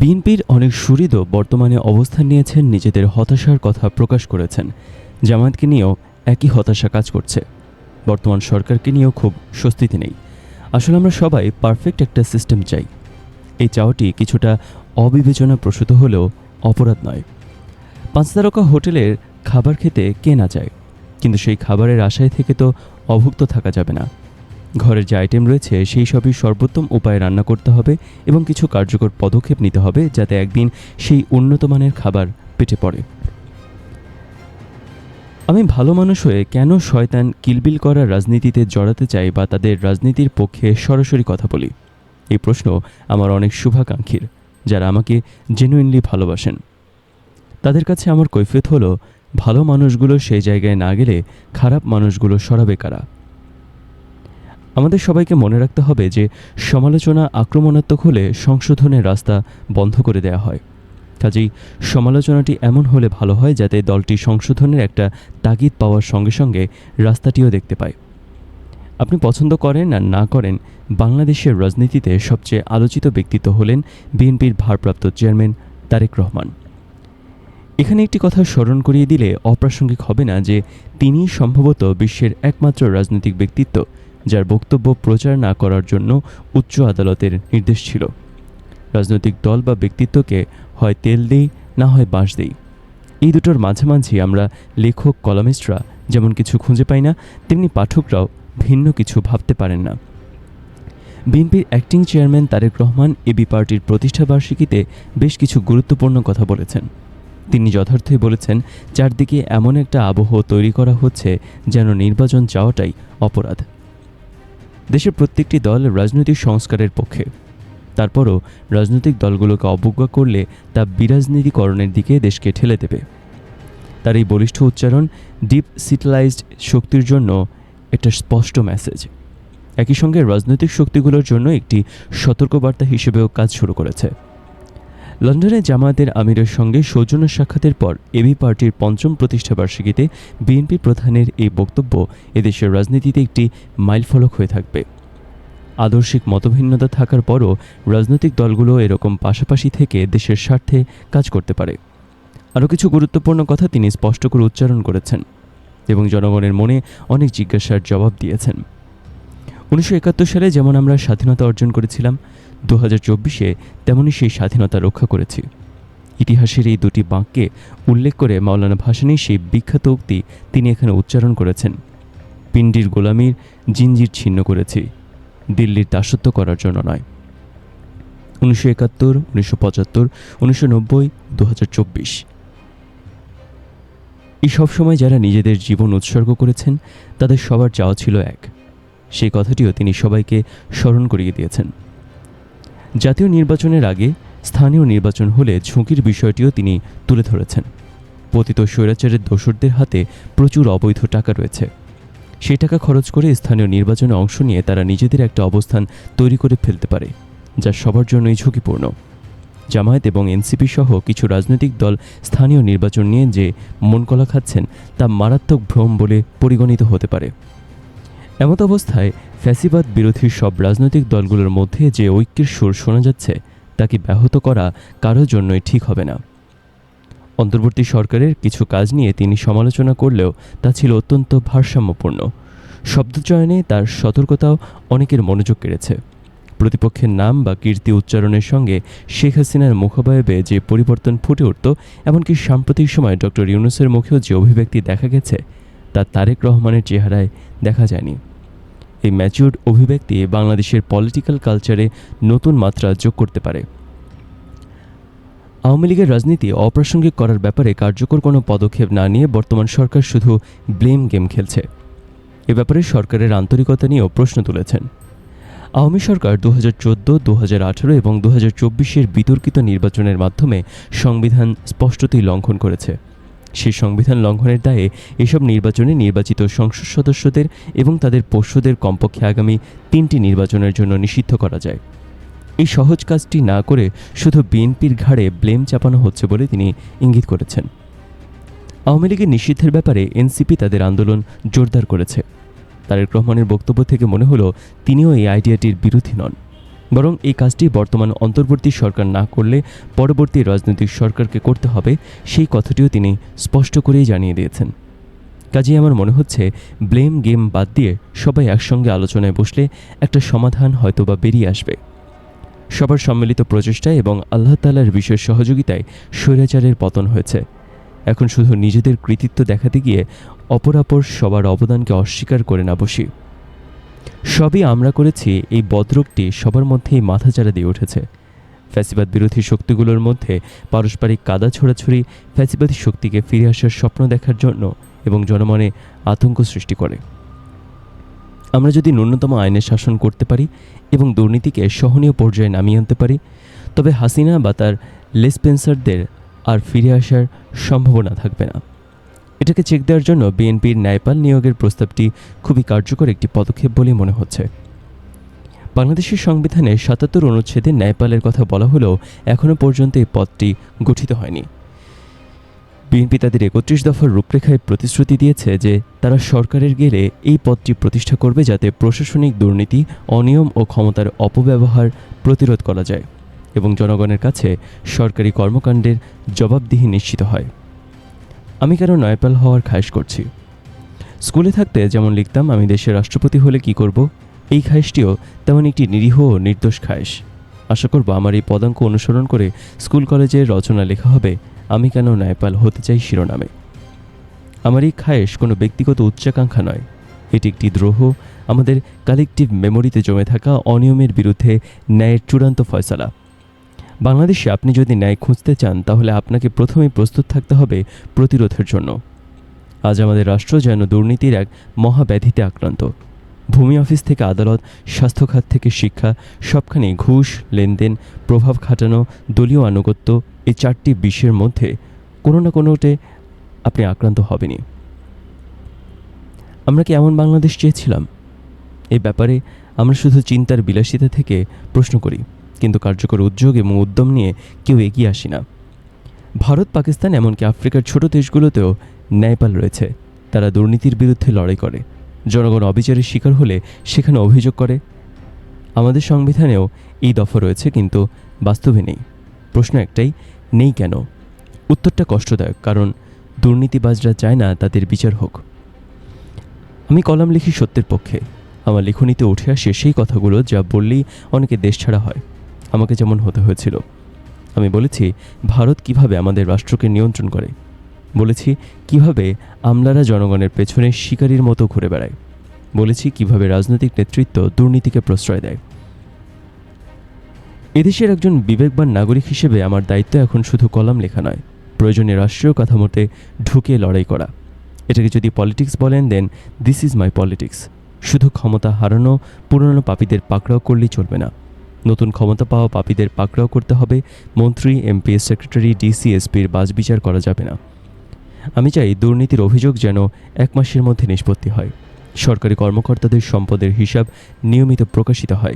বিএনপির অনেক সুহৃদও বর্তমানে অবস্থান নিয়েছেন নিজেদের হতাশার কথা প্রকাশ করেছেন। জামায়াতকে নিয়েও একই হতাশা কাজ করছে। বর্তমান সরকারকে নিয়েও খুব স্বস্তিতে নেই। আসলে আমরা সবাই পারফেক্ট একটা সিস্টেম চাই। এই চাওয়াটি কিছুটা অবিবেচনা প্রসূত হলেও অপরাধ নয়। পাঁচ তারকা হোটেলের খাবার খেতে কে না যায় কিন্তু সেই খাবারের আশায় থেকে তো অভুক্ত থাকা যাবে না। ঘরের যে আইটেম রয়েছে, সেই সবই সর্বোত্তম উপায়ে রান্না করতে হবে এবং কিছু কার্যকর পদক্ষেপ নিতে হবে যাতে একদিন সেই উন্নত মানের খাবার পেটে পড়ে। আমি ভালো মানুষ হয়ে কেন শয়তান কিলবিল করার রাজনীতিতে জড়াতে চাই বা তাদের রাজনীতির পক্ষে সরাসরি কথা বলি? এই প্রশ্ন আমার অনেক শুভাকাঙ্ক্ষীর, যারা আমাকে জেনুইনলি ভালোবাসেন। তাদের কাছে আমার কৈফিয়ত হলো, ভালো মানুষগুলো সেই জায়গায় না গেলে খারাপ মানুষগুলো সরাবে কারা? আমাদের সবাইকে মনে রাখতে হবে যে সমালোচনা আক্রমণাত্মক হলে সংশোধনের রাস্তা বন্ধ করে দেওয়া হয়। কাজেই সমালোচনাটি এমন হলে ভালো হয় যাতে দলটি সংশোধনের একটা তাগিদ পাওয়ার সঙ্গে সঙ্গে রাস্তাটিও দেখতে পায়। আপনি পছন্দ করেন আর না করেন বাংলাদেশের রাজনীতিতে সবচেয়ে আলোচিত ব্যক্তিত্ব হলেন বিএনপির ভারপ্রাপ্ত চেয়ারম্যান তারেক রহমান। এখানে একটি কথা স্মরণ করিয়ে দিলে অপ্রাসঙ্গিক হবে না যে তিনি সম্ভবত বিশ্বের একমাত্র রাজনৈতিক ব্যক্তিত্ব যার বক্তব্য প্রচার না করার জন্য উচ্চ আদালতের নির্দেশ ছিল। রাজনৈতিক দল বা ব্যক্তিত্বকে হয় তেল দেই, না হয় বাঁশ দেই। এই দুটোর মাঝামাঝি আমরা লেখক, কলামিস্টরা যেমন কিছু খুঁজে পাই না, তেমনি পাঠকরাও ভিন্ন কিছু ভাবতে পারেন না। বিএনপির acting chairman Tarique Rahman AB পার্টির প্রতিষ্ঠাবার্ষিকীতে বেশ কিছু গুরুত্বপূর্ণ কথা বলেছেন। তিনি যথার্থই বলেছেন, চারদিকে এমন একটা আবহ তৈরি করা হচ্ছে যেন নির্বাচন চাওয়াটাই অপরাধ। দেশের প্রত্যেকটি দল রাজনৈতিক সংস্কারের পক্ষে। তারপরও রাজনৈতিক দলগুলোকে অবজ্ঞা করলে তা বিরাজনীতিকরণের দিকে দেশকে ঠেলে দেবে। তার এই বলিষ্ঠ উচ্চারণ ডিপ সিটেলাইজড শক্তির জন্য একটা স্পষ্ট মেসেজ একই সঙ্গে রাজনৈতিক শক্তিগুলোর জন্য একটি সতর্কবার্তা হিসেবেও কাজ শুরু করেছে। লন্ডনে জামায়াতের আমিরের সঙ্গে সৌজন্য সাক্ষাতের পর এবি পার্টির পঞ্চম প্রতিষ্ঠাবার্ষিকীতে বিএনপি প্রধানের এই বক্তব্য এদেশের রাজনীতিতে একটি মাইলফলক হয়ে থাকবে। আদর্শিক মতভিন্নতা থাকার পরও রাজনৈতিক দলগুলো এরকম পাশাপাশি থেকে দেশের স্বার্থে কাজ করতে পারে। আরও কিছু গুরুত্বপূর্ণ কথা তিনি স্পষ্ট করে উচ্চারণ করেছেন এবং জনগণের মনে অনেক জিজ্ঞাসার জবাব দিয়েছেন। উনিশশো একাত্তর সালে যেমন আমরা স্বাধীনতা অর্জন করেছিলাম দু হাজার চব্বিশে তেমনই সেই স্বাধীনতা রক্ষা করেছি। ইতিহাসের এই দুটি বাক্যে উল্লেখ করে মাওলানা ভাসানী সেই বিখ্যাত উক্তি তিনি এখানে উচ্চারণ করেছেন। পিণ্ডির গোলামির জিঞ্জির ছিন্ন করেছি, দিল্লির দাসত্ব করার জন্য নয়। উনিশশো একাত্তর, উনিশশো পঁচাত্তর, উনিশশো নব্বই দু হাজার চব্বিশ। এই সবসময় যারা নিজেদের জীবন উৎসর্গ করেছেন, তাদের সবার চাওয়া ছিল এক। সেই কথাটিও তিনি সবাইকে স্মরণ করিয়ে দিয়েছেন। জাতীয় নির্বাচনের আগে স্থানীয় নির্বাচন হলে ঝুঁকির বিষয়টিও তিনি তুলে ধরেছেন। পতিত স্বৈরাচারের দোসরদের হাতে প্রচুর অবৈধ টাকা রয়েছে। সেই টাকা খরচ করে স্থানীয় নির্বাচনে অংশ নিয়ে তারা নিজেদের একটা অবস্থান তৈরি করে ফেলতে পারে, যা সবার জন্যই ঝুঁকিপূর্ণ। জামায়াত এবং এনসিপি সহ কিছু রাজনৈতিক দল স্থানীয় নির্বাচন নিয়ে যে মনকলা খাচ্ছেন, তা মারাত্মক ভ্রম বলে পরিগণিত হতে পারে। এমত অবস্থায় ফ্যাসিবাদ বিরোধী সব রাজনৈতিক দলগুলোর মধ্যে যে ঐক্যের সুর শোনা যাচ্ছে, তাকে ব্যাহত করা কারোর জন্যই ঠিক হবে না। অন্তর্বর্তী সরকারের কিছু কাজ নিয়ে তিনি সমালোচনা করলেও তা ছিল অত্যন্ত ভারসাম্যপূর্ণ। শব্দচয়নে তার সতর্কতাও অনেকের মনোযোগ কেড়েছে। প্রতিপক্ষের নাম বা কীর্তি উচ্চারণের সঙ্গে শেখ হাসিনার মুখবায়বে যে পরিবর্তন ফুটে উঠত, এমনকি সাম্প্রতিক সময় ডক্টর ইউনুসের মুখেও যে অভিব্যক্তি দেখা গেছে, তা তারেক রহমানের চেহারায় দেখা যায়নি। এই ম্যাচিউর্ড অভিব্যক্তি বাংলাদেশের পলিটিক্যাল কালচারে নতুন মাত্রা যোগ করতে পারে। আওয়ামী লীগের রাজনীতি অপ্রাসঙ্গিক করার ব্যাপারে কার্যকর কোনো পদক্ষেপ না নিয়ে বর্তমান সরকার শুধু ব্লেম গেম খেলছে। এ ব্যাপারে সরকারের আন্তরিকতা নিয়েও প্রশ্ন তুলেছেন। আওয়ামী সরকার দু হাজার চোদ্দ দু হাজার আঠারো এবং দু হাজার চব্বিশের বিতর্কিত নির্বাচনের মাধ্যমে সংবিধান স্পষ্টতই লঙ্ঘন করেছে। সেই সংবিধান লঙ্ঘনের দায়ে এসব নির্বাচনে নির্বাচিত সংসদ সদস্যদের এবং তাদের পোষ্যদের কমপক্ষে আগামী তিনটি নির্বাচনের জন্য নিষিদ্ধ করা যায়। এই সহজ কাজটি না করে শুধু বিএনপির ঘাড়ে ব্লেম চাপানো হচ্ছে বলে তিনি ইঙ্গিত করেছেন। আওয়ামী লীগের নিষিদ্ধের ব্যাপারে এনসিপি তাদের আন্দোলন জোরদার করেছে। তারেক রহমানের বক্তব্য থেকে মনে হলো, তিনিও এই আইডিয়াটির বিরোধী নন। বরং এই কাজটি বর্তমান অন্তর্বর্তী সরকার না করলে পরবর্তী রাজনৈতিক সরকারকে করতে হবে, সেই কথাটিও তিনি স্পষ্ট করেই জানিয়ে দিয়েছেন। কাজেই আমার মনে হচ্ছে, ব্লেম গেম বাদ দিয়ে সবাই একসঙ্গে আলোচনায় বসলে একটা সমাধান হয়তোবা বেরিয়ে আসবে। সবার সম্মিলিত প্রচেষ্টায় এবং আল্লাহ তালার বিশেষ সহযোগিতায় স্বৈরাচারের পতন হয়েছে। এখন শুধু নিজেদের কৃতিত্ব দেখাতে গিয়ে অপরাপর সবার অবদানকে অস্বীকার করে না বসি। সবই আমরা করেছি, এই বদ্রকটি সবার মধ্যেই মাথাচাড়া দিয়ে উঠেছে। ফ্যাসিবাদ বিরোধী শক্তিগুলোর মধ্যে পারস্পরিক কাদা ছোড়াছুড়ি ফ্যাসিবাদী শক্তিকে ফিরে আসার স্বপ্ন দেখার জন্য এবং জনমনে আতঙ্ক সৃষ্টি করে। আমরা যদি ন্যূনতম আইনের শাসন করতে পারি এবং দুর্নীতিকে সহনীয় পর্যায়ে নামিয়ে আনতে পারি, তবে হাসিনা বা তার লেসপেন্সারদের আর ফিরে আসার সম্ভাবনা থাকবে না। এটাকে চেক দেওয়ার জন্য বিএনপির ন্যায়পাল নিয়োগের প্রস্তাবটি খুবই কার্যকর একটি পদক্ষেপ বলে মনে হচ্ছে। বাংলাদেশের সংবিধানে সাতাত্তর অনুচ্ছেদে ন্যায়পালের কথা বলা হলেও এখনও পর্যন্ত এই পদটি গঠিত হয়নি। বিএনপি তাদের একত্রিশ দফার রূপরেখায় প্রতিশ্রুতি দিয়েছে যে তারা সরকারের গেলে এই পদটি প্রতিষ্ঠা করবে যাতে প্রশাসনিক দুর্নীতি, অনিয়ম ও ক্ষমতার অপব্যবহার প্রতিরোধ করা যায় এবং জনগণের কাছে সরকারি কর্মকাণ্ডের জবাবদিহি নিশ্চিত হয়। আমি কেন নয়পাল হওয়ার খায়েশ করছি? স্কুলে থাকতে যেমন লিখতাম, আমি দেশের রাষ্ট্রপতি হলে কি করব? এই খায়েশটিও তেমন একটি নিরীহ ও নির্দোষ খায়েশ। আশা করব আমার এই পদাঙ্ক অনুসরণ করে স্কুল কলেজের রচনা লেখা হবে। আমি কেন নয়পাল হতে চাই শিরোনামে? আমার এই খায়েশ কোনো ব্যক্তিগত উচ্চাকাঙ্ক্ষা নয়। এটি একটি দ্রোহ। আমাদের কালেকটিভ মেমোরিতে জমে থাকা অনিয়মের বিরুদ্ধে ন্যায়ের চূড়ান্ত ফয়সালা। বাংলাদেশে আপনি যদি ন্যায় খুঁজতে চান, তাহলে আপনাকে প্রথমেই প্রস্তুত থাকতে হবে প্রতিরোধের জন্য। আজ আমাদের রাষ্ট্র যেন দুর্নীতির এক মহাব্যাধিতে আক্রান্ত। ভূমি অফিস থেকে আদালত, স্বাস্থ্যখাত থেকে শিক্ষা, সবখানে ঘুষ, লেনদেন, প্রভাব খাটানো, দলীয় আনুগত্য, এই চারটি বিষয়ের মধ্যে কোনো না কোনোটে আপনি আক্রান্ত হবেনই। আমরা কি এমন বাংলাদেশ চেয়েছিলাম? এ ব্যাপারে আমরা শুধু চিন্তার বিলাসিতা থেকে প্রশ্ন করি। কিন্তু কার্যকর উদ্যোগ এবং উদ্যম নিয়ে কেউ এগিয়ে আসি না। ভারত, পাকিস্তান এমনকি আফ্রিকার ছোট দেশগুলোতেও ন্যায়পাল রয়েছে। তারা দুর্নীতির বিরুদ্ধে লড়াই করে। জনগণ অবিচারের শিকার হলে সেখানে অভিযোগ করে। আমাদের সংবিধানেও এই দফা রয়েছে, কিন্তু বাস্তবে নেই। প্রশ্ন একটাই, নেই কেন? উত্তরটা কষ্টদায়ক, কারণ দুর্নীতিবাজরা চায় না তাদের বিচার হোক। আমি কলাম লিখি সত্যের পক্ষে। আমার লেখনীতে উঠে আসে সেই কথাগুলো যা বললেই অনেকে দেশ ছাড়া হয়। আমাকে যেমন হতে হয়েছিল। আমি বলেছি, ভারত কীভাবে আমাদের রাষ্ট্রকে নিয়ন্ত্রণ করে? বলেছি, কীভাবে আমলারা জনগণের পেছনে শিকারীর মতো ঘুরে বেড়ায়? বলেছি, কীভাবে রাজনৈতিক নেতৃত্ব দুর্নীতিকে প্রশ্রয় দেয়? এদেশের একজন বিবেকবান নাগরিক হিসেবে আমার দায়িত্ব এখন শুধু কলাম লেখা নয়, প্রয়োজনে রাষ্ট্রীয় কাঠামোতে ঢুকে লড়াই করা। এটাকে যদি পলিটিক্স বলেন, then this is my politics শুধু ক্ষমতা হারানো, পুরনো পাপীদের পাকড়াও করলেই চলবে না। নতুন ক্ষমতা পাওয়া পাপীদের পাকড়াও করতে হবে। মন্ত্রী এমপি সেক্রেটারি ডিসি এসপির বাজবিচার করা যাবে না। আমি চাই দুর্নীতির অভিযোগ যেন এক মাসের মধ্যে নিষ্পত্তি হয়। সরকারি কর্মকর্তাদের সম্পদের হিসাব নিয়মিত প্রকাশিত হয়।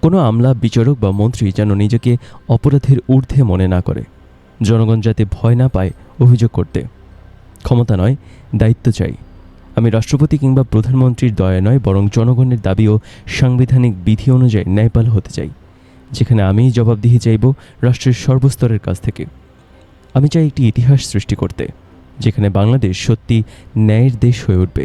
কোনো আমলা, বিচারক বা মন্ত্রী যেন নিজেকে অপরাধের ঊর্ধ্বে মনে না করে। জনগণ যাতে ভয় না পায় অভিযোগ করতে। ক্ষমতা নয়, দায়িত্ব চাই। আমি রাষ্ট্রপতি কিংবা প্রধানমন্ত্রীর দয়া নয়, বরং জনগণের দাবি ও সাংবিধানিক বিধি অনুযায়ী ন্যায়পাল হতে চাই, যেখানে আমিই জবাবদিহি চাইব রাষ্ট্রের সর্বস্তরের কাছ থেকে। আমি চাই একটি ইতিহাস সৃষ্টি করতে, যেখানে বাংলাদেশ সত্যি ন্যায়ের দেশ হয়ে উঠবে।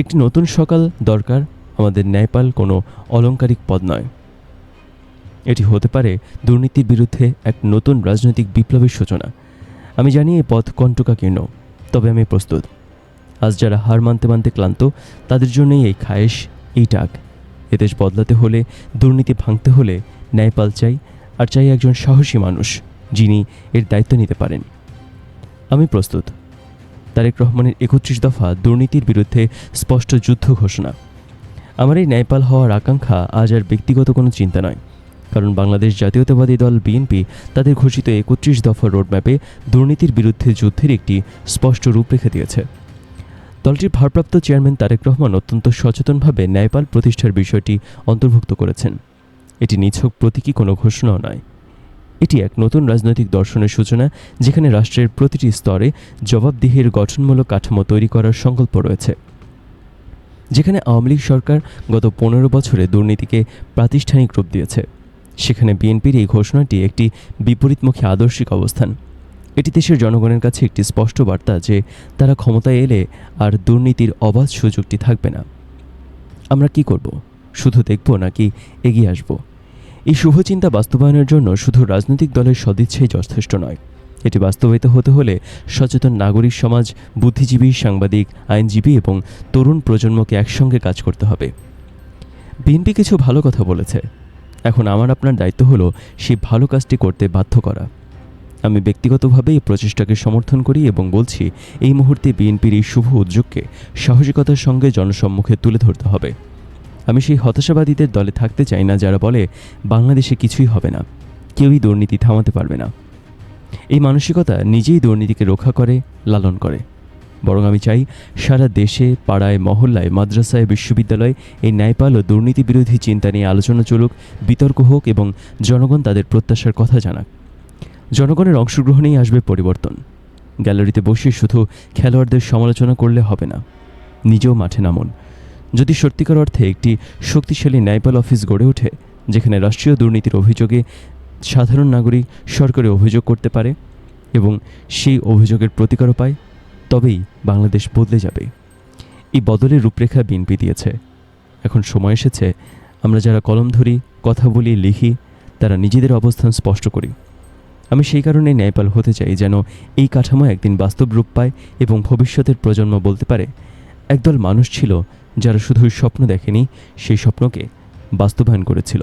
একটি নতুন সকাল দরকার, আমাদের ন্যায়পাল কোনো অলঙ্কারিক পদ নয়। এটি হতে পারে দুর্নীতির বিরুদ্ধে এক নতুন রাজনৈতিক বিপ্লবের সূচনা। আমি জানি এই পথ কণ্টকাকীর্ণ, তবে আমি প্রস্তুত। আজ যারা হার মানতে মানতে ক্লান্ত, তাদের জন্যই এই খায়েশ, এই ডাক। এদেশ বদলাতে হলে, দুর্নীতি ভাঙতে হলে ন্যায়পাল চাই, আর চাই একজন সাহসী মানুষ, যিনি এর দায়িত্ব নিতে পারেন। আমি প্রস্তুত। তারেক রহমানের একত্রিশ দফা দুর্নীতির বিরুদ্ধে স্পষ্ট যুদ্ধ ঘোষণা। আমার এই ন্যায়পাল হওয়ার আকাঙ্ক্ষা আজ আর ব্যক্তিগত কোনো চিন্তা নয়, কারণ বাংলাদেশ জাতীয়তাবাদী দল বিএনপি তাদের ঘোষিত একত্রিশ দফা রোডম্যাপে দুর্নীতির বিরুদ্ধে যুদ্ধের একটি স্পষ্ট রূপরেখা দিয়েছে। দলটির ভারপ্রাপ্ত চেয়ারম্যান তারেক রহমান অত্যন্ত সচেতনভাবে ন্যায়পাল প্রতিষ্ঠার বিষয়টি অন্তর্ভুক্ত করেছেন। এটি নিছক প্রতীকী কোনো ঘোষণাও নয়। এটি এক নতুন রাজনৈতিক দর্শনের সূচনা, যেখানে রাষ্ট্রের প্রতিটি স্তরে জবাবদিহির গঠনমূলক কাঠামো তৈরি করার সংকল্প রয়েছে, যেখানে আওয়ামী লীগ সরকার গত পনেরো বছরে দুর্নীতিকে প্রাতিষ্ঠানিক রূপ দিয়েছে। সেখানে বিএনপির এই ঘোষণাটি একটি বিপরীতমুখী আদর্শিক অবস্থান। এটি দেশের জনগণের কাছে একটি স্পষ্ট বার্তা যে তারা ক্ষমতায় এলে আর দুর্নীতির অবাধ সুযোগটি থাকবে না। আমরা কি করব? শুধু দেখব নাকি এগিয়ে আসব? এই শুভচিন্তা বাস্তবায়নের জন্য শুধু রাজনৈতিক দলের সদিচ্ছাই যথেষ্ট নয়। এটি বাস্তবায়িত হতে হলে সচেতন নাগরিক সমাজ, বুদ্ধিজীবী সাংবাদিক, আইনজীবী এবং তরুণ প্রজন্মকে একসঙ্গে কাজ করতে হবে। বিএনপি কিছু ভালো কথা বলেছে। এখন আমার আপনার দায়িত্ব হলো সেই ভালো কাজটি করতে বাধ্য করা। আমি ব্যক্তিগতভাবে এই প্রচেষ্টাকে সমর্থন করি এবং বলছি, এই মুহূর্তে বিএনপির এই শুভ উদ্যোগকে সাহসিকতার সঙ্গে জনসম্মুখে তুলে ধরতে হবে। আমি সেই হতাশাবাদীদের দলে থাকতে চাই না যারা বলে, বাংলাদেশে কিছুই হবে না। কেউই দুর্নীতি থামাতে পারবে না। এই মানসিকতা নিজেই দুর্নীতিকে রক্ষা করে, লালন করে। বরং আমি চাই, সারা দেশে, পাড়ায়, মহল্লায়, মাদ্রাসায়, বিশ্ববিদ্যালয়ে এই ন্যায়পাল ও দুর্নীতি বিরোধী চিন্তা নিয়ে আলোচনা চলুক, বিতর্ক হোক এবং জনগণ তাদের প্রত্যাশার কথা জানাক। জনগণের অংশগ্রহণেই আসবে পরিবর্তন। গ্যালারিতে বসে শুধু খেলোয়াড়দের সমালোচনা করলে হবে না, নিজেও মাঠে নামুন। যদি সত্যিকার অর্থে একটি শক্তিশালী ন্যায়পাল অফিস গড়ে ওঠে, যেখানে রাষ্ট্রীয় দুর্নীতির অভিযোগে সাধারণ নাগরিক সরকারে অভিযোগ করতে পারে এবং সেই অভিযোগের প্রতিকারও পায়, তবেই বাংলাদেশ বদলে যাবে। এই বদলের রূপরেখা বিএনপি দিয়েছে। এখন সময় এসেছে, আমরা যারা কলম ধরি, কথা বলি, লিখি, তারা নিজেদের অবস্থান স্পষ্ট করি। আমি সেই কারণে ন্যায়পাল হতে চাই যেন এই কাঠামো একদিন বাস্তব রূপ পায় এবং ভবিষ্যতের প্রজন্ম বলতে পারে। একদল মানুষ ছিল যারা শুধু স্বপ্ন দেখেনি, সেই স্বপ্নকে বাস্তবায়ন করেছিল।